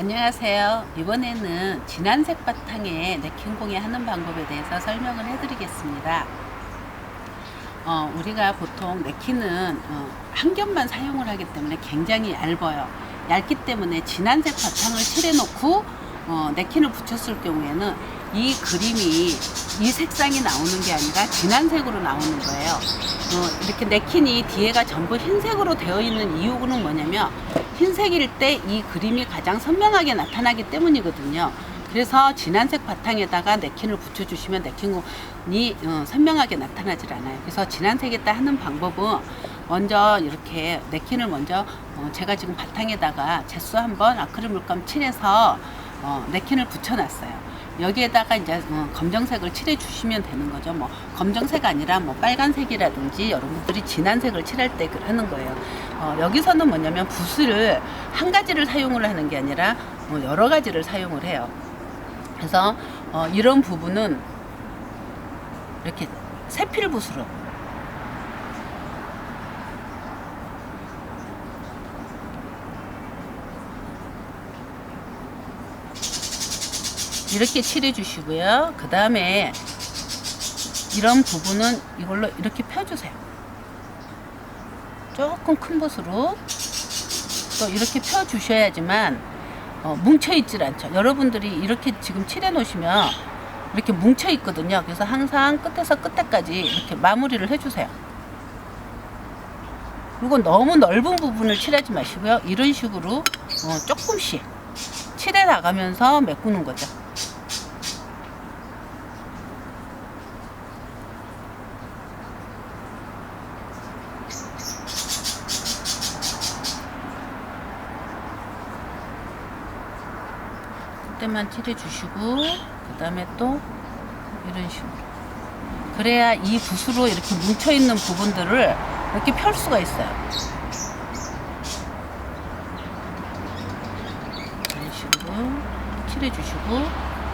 안녕하세요. 이번에는 진한색 바탕에 네킹 공예 하는 방법에 대해서 설명을 해드리겠습니다. 어, 우리가 보통 네키는 어, 한 겹만 사용을 하기 때문에 굉장히 얇아요. 얇기 때문에 진한색 바탕을 칠해놓고 어, 네킨을 붙였을 경우에는 이 그림이 이 색상이 나오는 게 아니라 진한 색으로 나오는 거예요. 어, 이렇게 네킨이 뒤에가 전부 흰색으로 되어 있는 이유는 뭐냐면 흰색일 때 이 그림이 가장 선명하게 나타나기 때문이거든요. 그래서 진한색 바탕에다가 네킨을 붙여주시면 네킨이 어, 선명하게 나타나질 않아요. 그래서 진한색에다 하는 방법은 먼저 이렇게 네킨을 먼저 어, 제가 지금 바탕에다가 제수 한번 아크릴 물감 칠해서 어, 네킨을 붙여놨어요. 여기에다가 이제 어, 검정색을 칠해 주시면 되는 거죠. 뭐 검정색 아니라 뭐 빨간색이라든지 여러분들이 진한 색을 칠할 때 그- 하는 거예요. 어, 여기서는 뭐냐면 붓을 한 가지를 사용을 하는 게 아니라 어, 여러 가지를 사용을 해요. 그래서 어, 이런 부분은 이렇게 세필 붓으로 이렇게 칠해 주시고요. 그 다음에 이런 부분은 이걸로 이렇게 펴주세요. 조금 큰 붓으로 또 이렇게 펴 주셔야지만 어, 뭉쳐 있질 않죠. 여러분들이 이렇게 지금 칠해 놓으시면 이렇게 뭉쳐 있거든요. 그래서 항상 끝에서 끝에까지 이렇게 마무리를 해주세요. 그리고 너무 넓은 부분을 칠하지 마시고요. 이런 식으로 어, 조금씩 칠해 나가면서 메꾸는 거죠. 그때만 칠해 주시고 그 다음에 또 이런 식으로. 그래야 이 붓으로 이렇게 뭉쳐 있는 부분들을 이렇게 펼 수가 있어요. 이런 식으로 칠해 주시고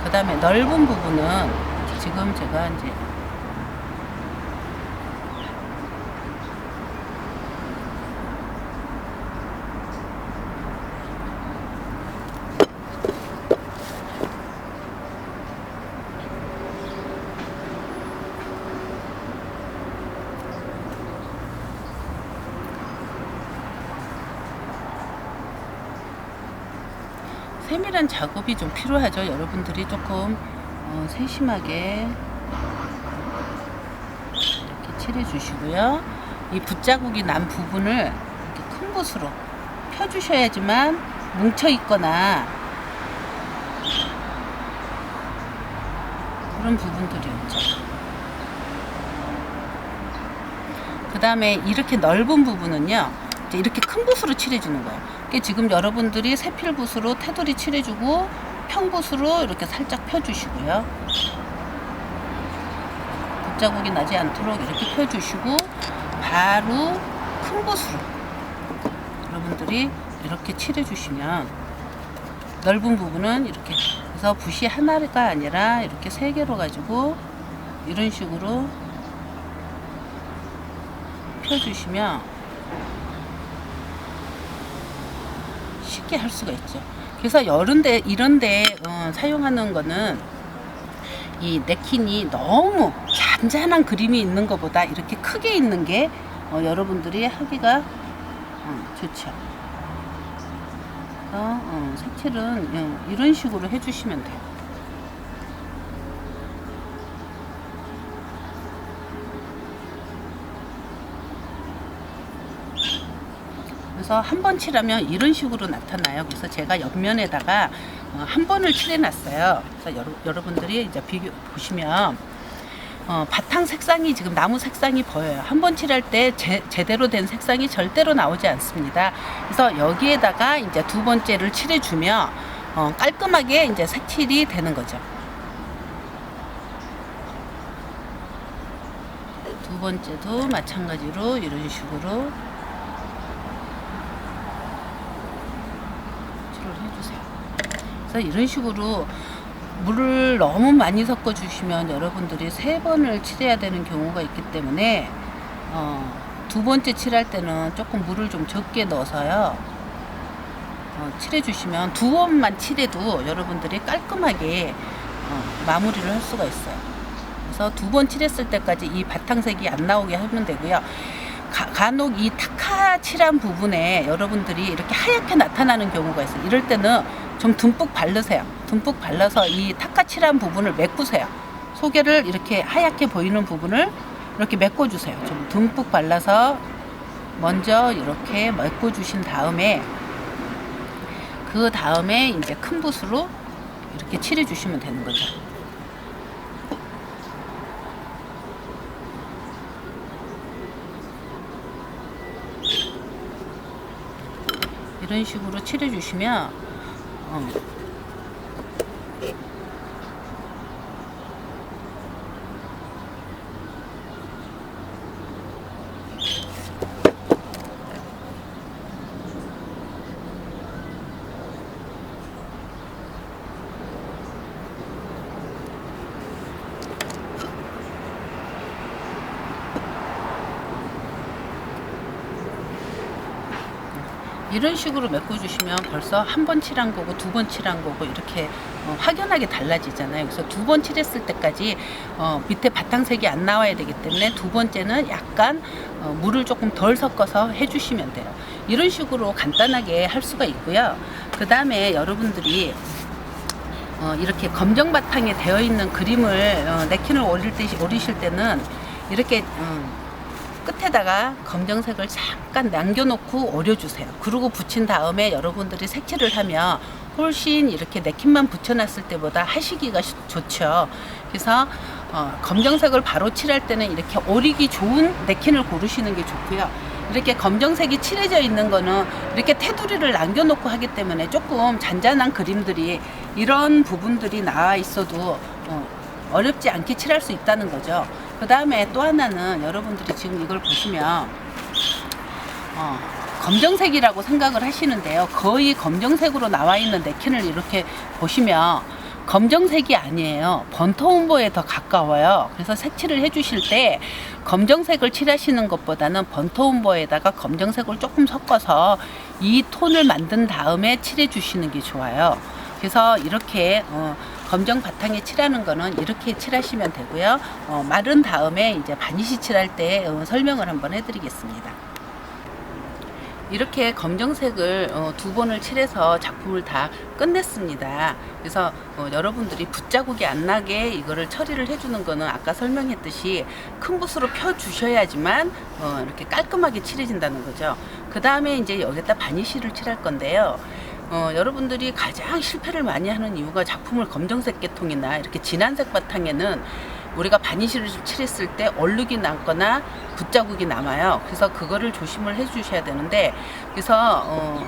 그 다음에 넓은 부분은 지금 제가 이제 세밀한 작업이 좀 필요하죠. 여러분들이 조금 어, 세심하게 이렇게 칠해 주시고요. 이 붓자국이 난 부분을 이렇게 큰 붓으로 펴 주셔야지만 뭉쳐 있거나 그런 부분들이 있죠. 그 다음에 이렇게 넓은 부분은요, 이렇게 큰 붓으로 칠해주는 거예요. 지금 여러분들이 세필 붓으로 테두리 칠해주고 평붓으로 이렇게 살짝 펴주시고요. 붓자국이 나지 않도록 이렇게 펴주시고 바로 큰 붓으로 여러분들이 이렇게 칠해주시면 넓은 부분은 이렇게 그래서 붓이 하나가 아니라 이렇게 세 개로 가지고 이런 식으로 펴주시면 쉽게 할 수가 있죠. 그래서 이런데 이런데 어, 사용하는 거는 이 네킨이 너무 잔잔한 그림이 있는 것보다 이렇게 크게 있는 게 어, 여러분들이 하기가 어, 좋죠. 그래서 어, 색칠은 어, 이런 식으로 해주시면 돼요. 그래서 한 번 칠하면 이런 식으로 나타나요. 그래서 제가 옆면에다가 어, 한 번을 칠해놨어요. 그래서 여러, 여러분들이 이제 비교 보시면 어, 바탕 색상이 지금 나무 색상이 보여요. 한 번 칠할 때 제, 제대로 된 색상이 절대로 나오지 않습니다. 그래서 여기에다가 이제 두 번째를 칠해주면 어, 깔끔하게 이제 색칠이 되는 거죠. 두 번째도 마찬가지로 이런 식으로 칠을 해주세요. 그래서 이런 식으로 물을 너무 많이 섞어 주시면 여러분들이 세 번을 칠해야 되는 경우가 있기 때문에 어, 두 번째 칠할 때는 조금 물을 좀 적게 넣어서요. 어, 칠해 주시면 두 번만 칠해도 여러분들이 깔끔하게 어, 마무리를 할 수가 있어요. 그래서 두 번 칠했을 때까지 이 바탕색이 안 나오게 하면 되고요. 가, 간혹 이 타카 칠한 부분에 여러분들이 이렇게 하얗게 나타나는 경우가 있어요. 이럴 때는 좀 듬뿍 바르세요. 듬뿍 발라서 이 타카 칠한 부분을 메꾸세요. 소개를 이렇게 하얗게 보이는 부분을 이렇게 메꿔주세요. 좀 듬뿍 발라서 먼저 이렇게 메꿔주신 다음에 그 다음에 이제 큰 붓으로 이렇게 칠해주시면 되는 거죠. 이런 식으로 칠해주시면 어, 이런 식으로 메꿔주시면 벌써 한 번 칠한 거고 두 번 칠한 거고 이렇게 어, 확연하게 달라지잖아요. 그래서 두 번 칠했을 때까지 어, 밑에 바탕색이 안 나와야 되기 때문에 두 번째는 약간 어, 물을 조금 덜 섞어서 해주시면 돼요. 이런 식으로 간단하게 할 수가 있고요. 그 다음에 여러분들이 어, 이렇게 검정 바탕에 되어 있는 그림을 어, 네킨을 오릴 때 오리실 때는 이렇게 음, 끝에다가 검정색을 잠깐 남겨놓고 오려주세요. 그리고 붙인 다음에 여러분들이 색칠을 하면 훨씬 이렇게 네킨만 붙여놨을 때보다 하시기가 시- 좋죠. 그래서 어, 검정색을 바로 칠할 때는 이렇게 오리기 좋은 네킨을 고르시는 게 좋고요. 이렇게 검정색이 칠해져 있는 거는 이렇게 테두리를 남겨놓고 하기 때문에 조금 잔잔한 그림들이 이런 부분들이 나와 있어도 어, 어렵지 않게 칠할 수 있다는 거죠. 그 다음에 또 하나는 여러분들이 지금 이걸 보시면 어, 검정색이라고 생각을 하시는데요. 거의 검정색으로 나와 있는 네킨을 이렇게 보시면 검정색이 아니에요. 번터움보에 더 가까워요. 그래서 색칠을 해주실 때 검정색을 칠하시는 것보다는 번터움보에다가 검정색을 조금 섞어서 이 톤을 만든 다음에 칠해 주시는 게 좋아요. 그래서 이렇게 어, 검정 바탕에 칠하는 거는 이렇게 칠하시면 되고요. 어, 마른 다음에 이제 바니시 칠할 때 어, 설명을 한번 해드리겠습니다. 이렇게 검정색을 어, 두 번을 칠해서 작품을 다 끝냈습니다. 그래서 어, 여러분들이 붓자국이 안 나게 이거를 처리를 해주는 거는 아까 설명했듯이 큰 붓으로 펴 주셔야지만 어, 이렇게 깔끔하게 칠해진다는 거죠. 그 다음에 이제 여기다 바니쉬를 칠할 건데요. 어, 여러분들이 가장 실패를 많이 하는 이유가 작품을 검정색 계통이나 이렇게 진한색 바탕에는 우리가 바니쉬를 칠했을 때 얼룩이 남거나 붓자국이 남아요. 그래서 그거를 조심을 해주셔야 되는데 그래서 어,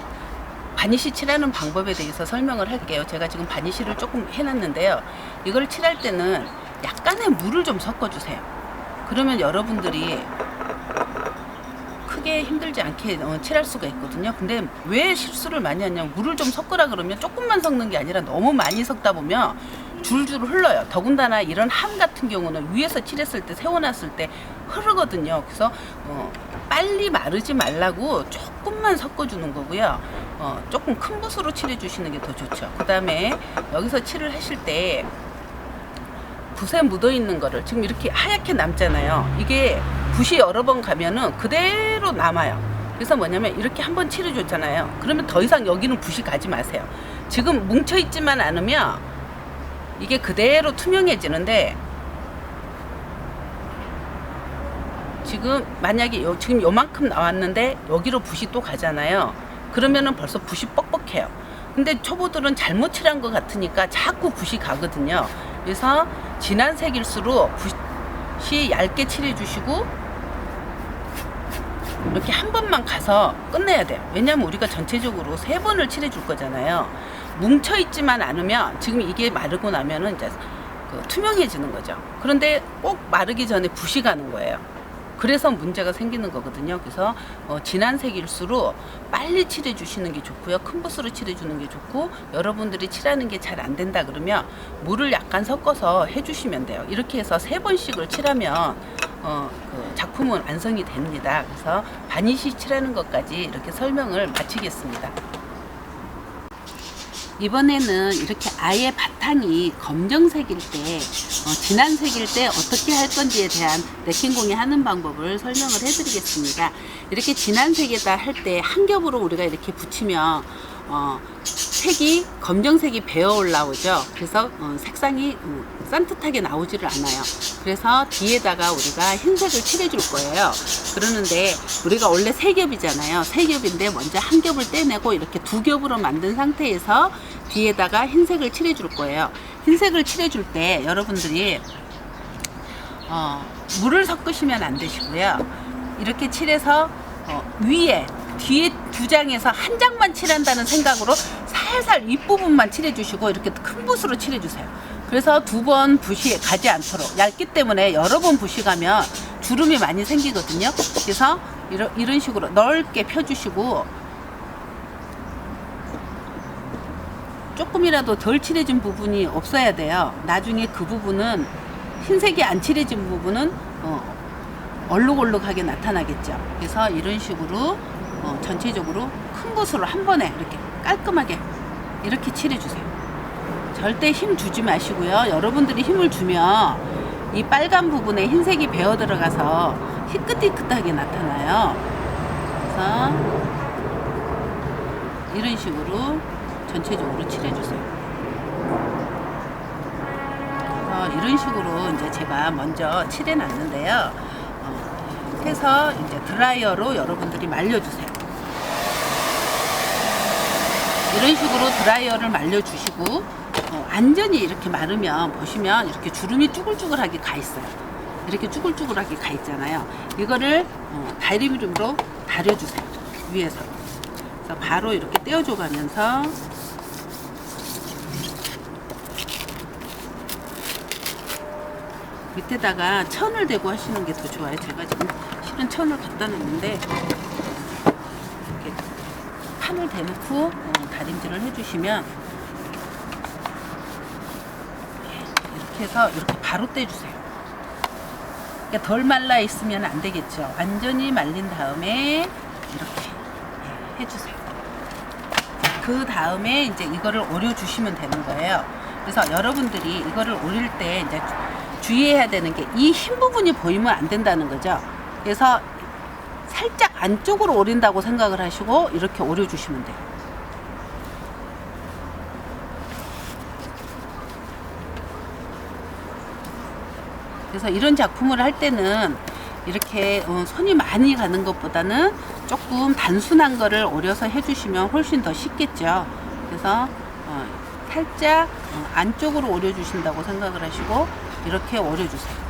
바니쉬 칠하는 방법에 대해서 설명을 할게요. 제가 지금 바니쉬를 조금 해놨는데요. 이걸 칠할 때는 약간의 물을 좀 섞어주세요. 그러면 여러분들이 크게 힘들지 않게 어, 칠할 수가 있거든요. 근데 왜 실수를 많이 하냐면 물을 좀 섞으라 그러면 조금만 섞는 게 아니라 너무 많이 섞다 보면 줄줄 흘러요. 더군다나 이런 함 같은 경우는 위에서 칠했을 때 세워놨을 때 흐르거든요. 그래서 어, 빨리 마르지 말라고 조금만 섞어주는 거고요. 어, 조금 큰 붓으로 칠해주시는 게 더 좋죠. 그 다음에 여기서 칠을 하실 때 붓에 묻어 있는 거를 지금 이렇게 하얗게 남잖아요. 이게 붓이 여러 번 가면은 그대로 남아요. 그래서 뭐냐면 이렇게 한번 칠해줬잖아요. 그러면 더 이상 여기는 붓이 가지 마세요. 지금 뭉쳐 있지만 않으면 이게 그대로 투명해지는데 지금 만약에 요, 지금 요만큼 나왔는데 여기로 붓이 또 가잖아요. 그러면은 벌써 붓이 뻑뻑해요. 근데 초보들은 잘못 칠한 것 같으니까 자꾸 붓이 가거든요. 그래서 진한 색일수록 붓이 얇게 칠해주시고 이렇게 한 번만 가서 끝내야 돼요. 왜냐면 우리가 전체적으로 세 번을 칠해줄 거잖아요. 뭉쳐 있지만 않으면 지금 이게 마르고 나면은 이제 그 투명해지는 거죠. 그런데 꼭 마르기 전에 붓이 가는 거예요. 그래서 문제가 생기는 거거든요. 그래서 어, 진한 색일수록 빨리 칠해 주시는 게 좋고요. 큰 붓으로 칠해 주는 게 좋고 여러분들이 칠하는 게 잘 안 된다 그러면 물을 약간 섞어서 해 주시면 돼요. 이렇게 해서 세 번씩을 칠하면 어, 그 작품은 완성이 됩니다. 그래서 바니쉬 칠하는 것까지 이렇게 설명을 마치겠습니다. 이번에는 이렇게 아예 바탕이 검정색일 때, 어, 진한 색일 때 어떻게 할 건지에 대한 네킹 공예 하는 방법을 설명을 해드리겠습니다. 이렇게 진한 색에다 할 때 한 겹으로 우리가 이렇게 붙이면 어, 색이 검정색이 배어 올라오죠. 그래서 어, 색상이 음, 산뜻하게 나오지를 않아요. 그래서 뒤에다가 우리가 흰색을 칠해줄 거예요. 그러는데 우리가 원래 세 겹이잖아요. 세 겹인데 먼저 한 겹을 떼내고 이렇게 두 겹으로 만든 상태에서 뒤에다가 흰색을 칠해줄 거예요. 흰색을 칠해줄 때 여러분들이 어, 물을 섞으시면 안 되시고요. 이렇게 칠해서 어, 위에 뒤에 두 장에서 한 장만 칠한다는 생각으로 살살 윗부분만 칠해주시고 이렇게 큰 붓으로 칠해주세요. 그래서 두 번 붓이 가지 않도록 얇기 때문에 여러 번 붓이 가면 주름이 많이 생기거든요. 그래서 이런, 이런 식으로 넓게 펴주시고 조금이라도 덜 칠해진 부분이 없어야 돼요. 나중에 그 부분은 흰색이 안 칠해진 부분은 어, 얼룩얼룩하게 나타나겠죠. 그래서 이런 식으로 어, 전체적으로 큰 붓으로 한 번에 이렇게 깔끔하게 이렇게 칠해주세요. 절대 힘 주지 마시고요. 여러분들이 힘을 주면 이 빨간 부분에 흰색이 배어 들어가서 희끗희끗하게 나타나요. 그래서 이런 식으로 전체적으로 칠해주세요. 그래서 이런 식으로 이제 제가 먼저 칠해놨는데요. 어, 해서 이제 드라이어로 여러분들이 말려주세요. 이런 식으로 드라이어를 말려주시고 어, 완전히 이렇게 마르면 보시면 이렇게 주름이 쭈글쭈글하게 가 있어요. 이렇게 쭈글쭈글하게 가 있잖아요. 이거를 어, 다리미름으로 다려주세요. 위에서. 그래서 바로 이렇게 떼어줘 가면서 밑에다가 천을 대고 하시는 게 더 좋아요. 제가 지금 실은 천을 갖다 놨는데 판을 대놓고 어, 다림질을 해주시면 이렇게 해서 이렇게 바로 떼주세요. 그러니까 덜 말라 있으면 안 되겠죠. 완전히 말린 다음에 이렇게 예, 해주세요. 그 다음에 이제 이거를 오려주시면 되는 거예요. 그래서 여러분들이 이거를 오릴 때 이제 주의해야 되는 게 이 흰 부분이 보이면 안 된다는 거죠. 그래서 살짝 안쪽으로 오린다고 생각을 하시고 이렇게 오려주시면 돼요. 그래서 이런 작품을 할 때는 이렇게 어, 손이 많이 가는 것보다는 조금 단순한 거를 오려서 해주시면 훨씬 더 쉽겠죠. 그래서 어, 살짝 어, 안쪽으로 오려주신다고 생각을 하시고 이렇게 오려주세요.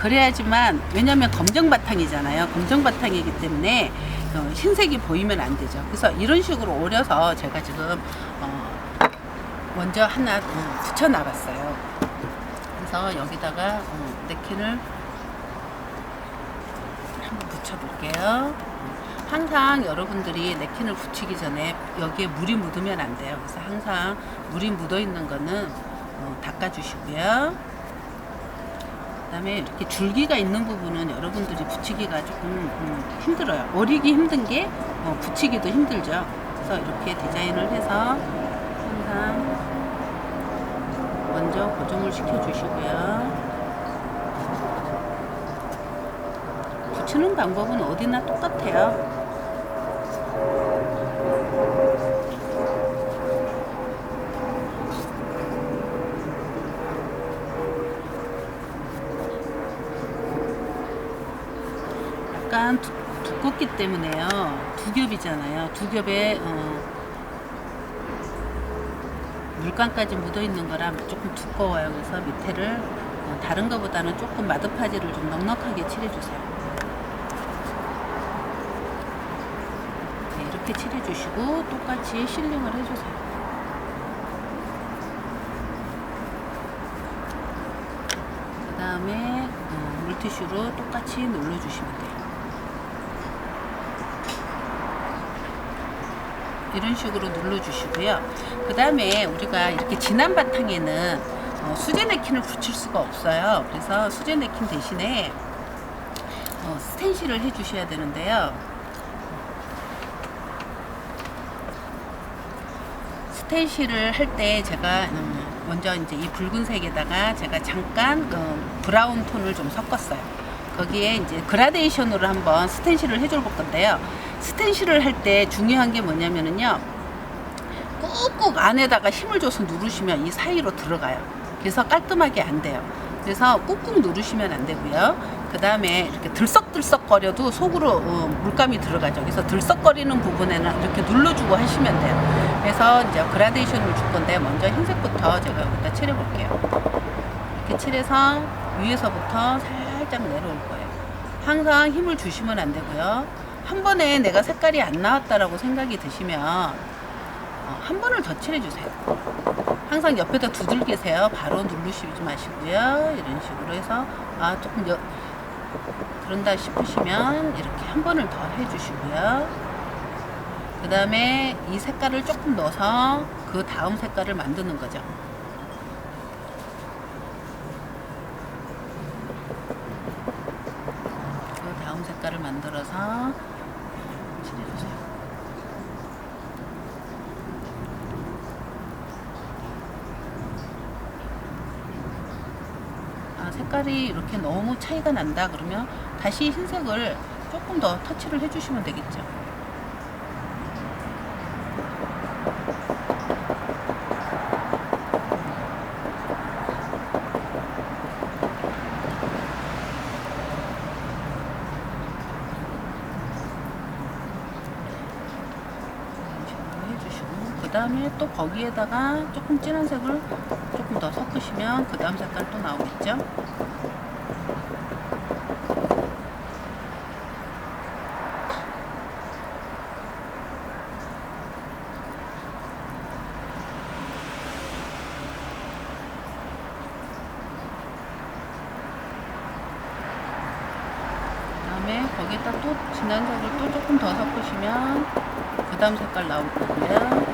그래야지만 왜냐하면 검정 바탕이잖아요. 검정 바탕이기 때문에 어, 흰색이 보이면 안 되죠. 그래서 이런 식으로 오려서 제가 지금 어, 먼저 하나 어, 붙여 놔봤어요. 그래서 여기다가 어, 네킨을 한번 붙여볼게요. 항상 여러분들이 네킨을 붙이기 전에 여기에 물이 묻으면 안 돼요. 그래서 항상 물이 묻어 있는 거는 어, 닦아주시고요. 그다음에 이렇게 줄기가 있는 부분은 여러분들이 붙이기가 조금 음, 힘들어요. 오리기 힘든 게 어, 붙이기도 힘들죠. 그래서 이렇게 디자인을 해서 항상 먼저 고정을 시켜주시고요. 붙이는 방법은 어디나 똑같아요. 약간 두, 두껍기 때문에요. 두 겹이잖아요. 두 겹에 어, 물감까지 묻어 있는 거라 조금 두꺼워요. 그래서 밑에를 어, 다른 것보다는 조금 마드파지를 좀 넉넉하게 칠해주세요. 네, 이렇게 칠해주시고 똑같이 실링을 해주세요. 그 다음에 어, 물티슈로 똑같이 눌러주시면 돼요. 이런 식으로 눌러주시고요. 그 다음에 우리가 이렇게 진한 바탕에는 어, 수제 네킨을 붙일 수가 없어요. 그래서 수제 네킨 대신에 어, 스텐실을 해주셔야 되는데요. 스텐실을 할 때 제가 음, 먼저 이제 이 붉은색에다가 제가 잠깐 그 브라운 톤을 좀 섞었어요. 거기에 이제 그라데이션으로 한번 스텐실을 해줄 건데요. 스텐실을 할 때 중요한 게 뭐냐면은요. 꾹꾹 안에다가 힘을 줘서 누르시면 이 사이로 들어가요. 그래서 깔끔하게 안 돼요. 그래서 꾹꾹 누르시면 안 되고요. 그 다음에 이렇게 들썩들썩거려도 속으로 어, 물감이 들어가죠. 그래서 들썩거리는 부분에는 이렇게 눌러주고 하시면 돼요. 그래서 이제 그라데이션을 줄 건데 먼저 흰색부터 제가 여기다 칠해볼게요. 이렇게 칠해서 위에서부터 살짝 내려올 거예요. 항상 힘을 주시면 안 되고요. 한 번에 내가 색깔이 안 나왔다라고 생각이 드시면 어, 한 번을 더 칠해주세요. 항상 옆에다 두들기세요. 바로 누르시지 마시고요. 이런 식으로 해서 아 조금 여, 그런다 싶으시면 이렇게 한 번을 더 해주시고요. 그 다음에 이 색깔을 조금 넣어서 그 다음 색깔을 만드는 거죠. 그 다음 색깔을 만들어서 칠해주세요. 아, 색깔이 이렇게 차이가 난다 그러면 다시 흰색을 조금 더 터치를 해주시면 되겠죠. 해주시고 그 다음에 또 거기에다가 조금 진한 색을 조금 더 섞으시면 그 다음 색깔 또 나오겠죠. 다음에 거기에다 또 진한 색을 또 조금 더 섞으시면 그 다음 색깔 나올 거고요.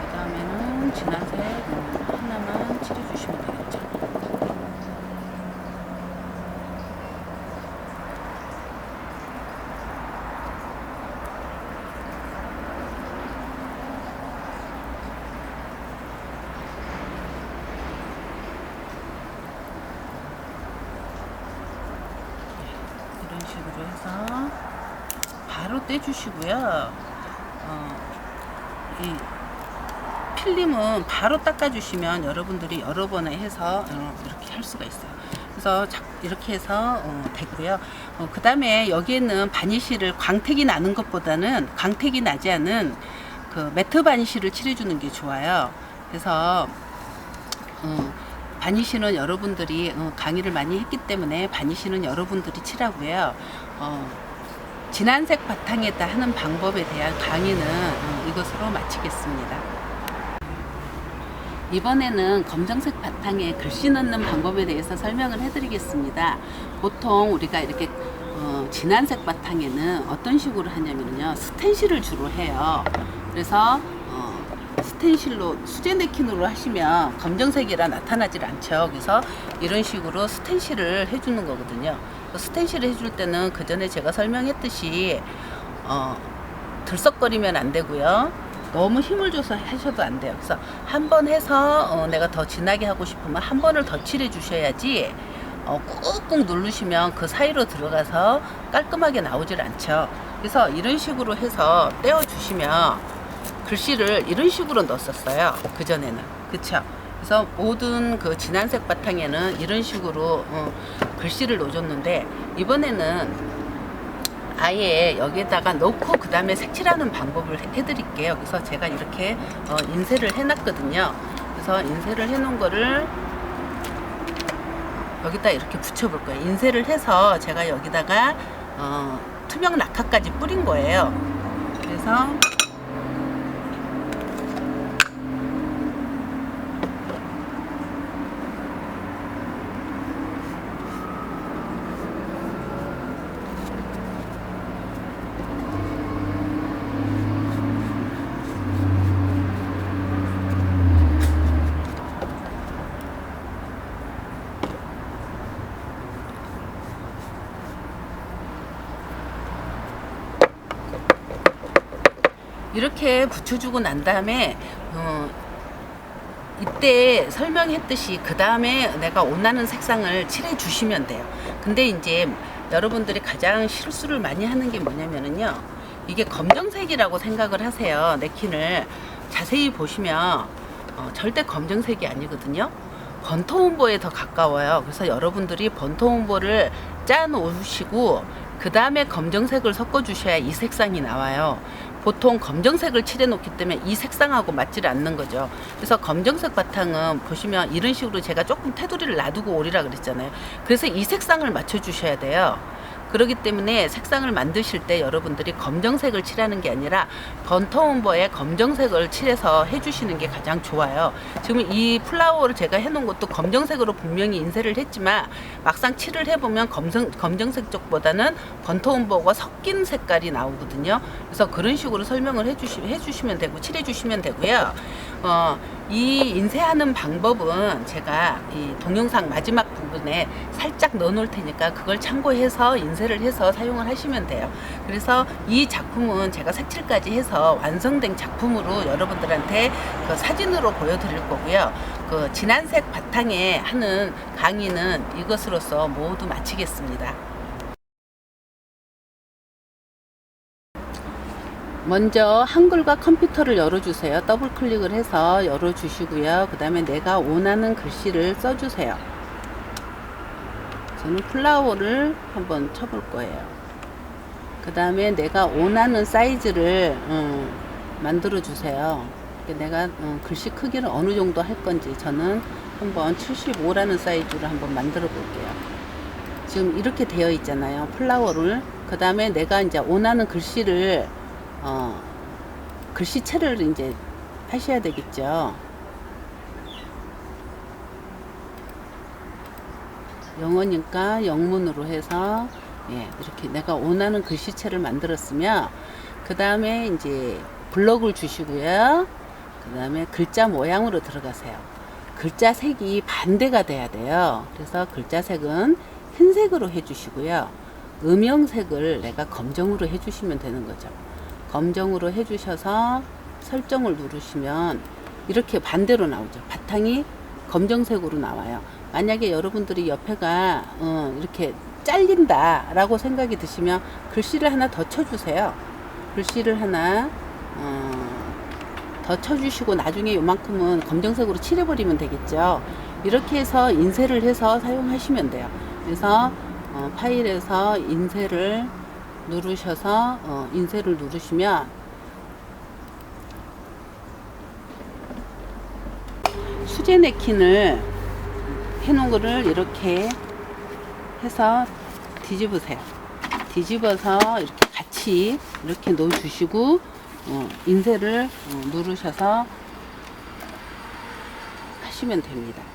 그 다음에는 진한 색 하나만 칠해주시면 되겠죠. 이런 식으로 해서 바로 떼주시고요. 어, 이 필름은 바로 닦아주시면 여러분들이 여러 번에 해서 어, 이렇게 할 수가 있어요. 그래서 자- 이렇게 해서 어, 됐고요. 어, 그 다음에 여기에는 바니쉬를 광택이 나는 것보다는 광택이 나지 않은 그 매트 바니쉬를 칠해주는 게 좋아요. 그래서 어, 바니쉬는 여러분들이 어, 강의를 많이 했기 때문에 바니쉬는 여러분들이 칠하고요. 어, 진한색 바탕에다 하는 방법에 대한 강의는 어, 이것으로 마치겠습니다. 이번에는 검정색 바탕에 글씨 넣는 방법에 대해서 설명을 해드리겠습니다. 보통 우리가 이렇게 어, 진한색 바탕에는 어떤 식으로 하냐면요. 스텐실을 주로 해요. 그래서 어, 스텐실로 수제 네킨으로 하시면 검정색이라 나타나질 않죠. 그래서 이런 식으로 스텐실을 해주는 거거든요. 그 스텐실을 해줄 때는 그 전에 제가 설명했듯이 어, 들썩거리면 안 되고요. 너무 힘을 줘서 하셔도 안 돼요. 그래서 한 번 해서 어, 내가 더 진하게 하고 싶으면 한 번을 더 칠해 주셔야지 어, 꾹꾹 누르시면 그 사이로 들어가서 깔끔하게 나오질 않죠. 그래서 이런 식으로 해서 떼어 주시면 글씨를 이런 식으로 넣었었어요. 그 전에는 그쵸? 그래서 모든 그 진한색 바탕에는 이런 식으로 어, 글씨를 넣어줬는데 이번에는 아예 여기에다가 넣고 그 다음에 색칠하는 방법을 해- 해드릴게요. 그래서 제가 이렇게 어, 인쇄를 해놨거든요. 그래서 인쇄를 해놓은 거를 여기다 이렇게 붙여볼 거예요. 인쇄를 해서 제가 여기다가 어, 투명 낙하까지 뿌린 거예요. 그래서 이렇게 붙여주고 난 다음에 어, 이때 설명했듯이 그 다음에 내가 원하는 색상을 칠해 주시면 돼요. 근데 이제 여러분들이 가장 실수를 많이 하는 게 뭐냐면은요. 이게 검정색이라고 생각을 하세요. 네킨을 자세히 보시면 어, 절대 검정색이 아니거든요. 번토온보에 더 가까워요. 그래서 여러분들이 번토온보를 짜 놓으시고 그 다음에 검정색을 섞어 주셔야 이 색상이 나와요. 보통 검정색을 칠해 놓기 때문에 이 색상하고 맞지를 않는 거죠. 그래서 검정색 바탕은 보시면 이런 식으로 제가 조금 테두리를 놔두고 오리라 그랬잖아요. 그래서 이 색상을 맞춰 주셔야 돼요. 그렇기 때문에 색상을 만드실 때 여러분들이 검정색을 칠하는 게 아니라 번터온버에 검정색을 칠해서 해주시는 게 가장 좋아요. 지금 이 플라워를 제가 해놓은 것도 검정색으로 분명히 인쇄를 했지만 막상 칠을 해보면 검정, 검정색 쪽보다는 번터온버가 섞인 색깔이 나오거든요. 그래서 그런 식으로 설명을 해주시, 해주시면 되고 칠해주시면 되고요. 어, 이 인쇄하는 방법은 제가 이 동영상 마지막 부분에 살짝 넣어 놓을 테니까 그걸 참고해서 인쇄를 해서 사용을 하시면 돼요. 그래서 이 작품은 제가 색칠까지 해서 완성된 작품으로 여러분들한테 그 사진으로 보여드릴 거고요. 그 진한색 바탕에 하는 강의는 이것으로서 모두 마치겠습니다. 먼저 한글과 컴퓨터를 열어주세요. 더블 클릭을 해서 열어주시고요. 그 다음에 내가 원하는 글씨를 써주세요. 저는 플라워를 한번 쳐볼 거예요. 그 다음에 내가 원하는 사이즈를 음, 만들어 주세요. 내가 음, 글씨 크기를 어느 정도 할 건지 저는 한번 75라는 사이즈로 한번 만들어 볼게요. 지금 이렇게 되어 있잖아요. 플라워를. 그 다음에 내가 이제 원하는 글씨를 어, 글씨체를 이제 하셔야 되겠죠. 영어니까 영문으로 해서 예, 이렇게 내가 원하는 글씨체를 만들었으면 그 다음에 이제 블럭을 주시고요. 그 다음에 글자 모양으로 들어가세요. 글자 색이 반대가 돼야 돼요. 그래서 글자 색은 흰색으로 해주시고요. 음영색을 내가 검정으로 해주시면 되는 거죠. 검정으로 해주셔서 설정을 누르시면 이렇게 반대로 나오죠. 바탕이 검정색으로 나와요. 만약에 여러분들이 옆에가 어, 이렇게 잘린다라고 생각이 드시면 글씨를 하나 더 쳐주세요. 글씨를 하나 어, 더 쳐주시고 나중에 요만큼은 검정색으로 칠해버리면 되겠죠. 이렇게 해서 인쇄를 해서 사용하시면 돼요. 그래서 어, 파일에서 인쇄를 누르셔서 어, 인쇄를 누르시면 수제 네킨을 해놓은 거를 이렇게 해서 뒤집으세요. 뒤집어서 이렇게 같이 이렇게 놓아주시고 어, 인쇄를 어, 누르셔서 하시면 됩니다.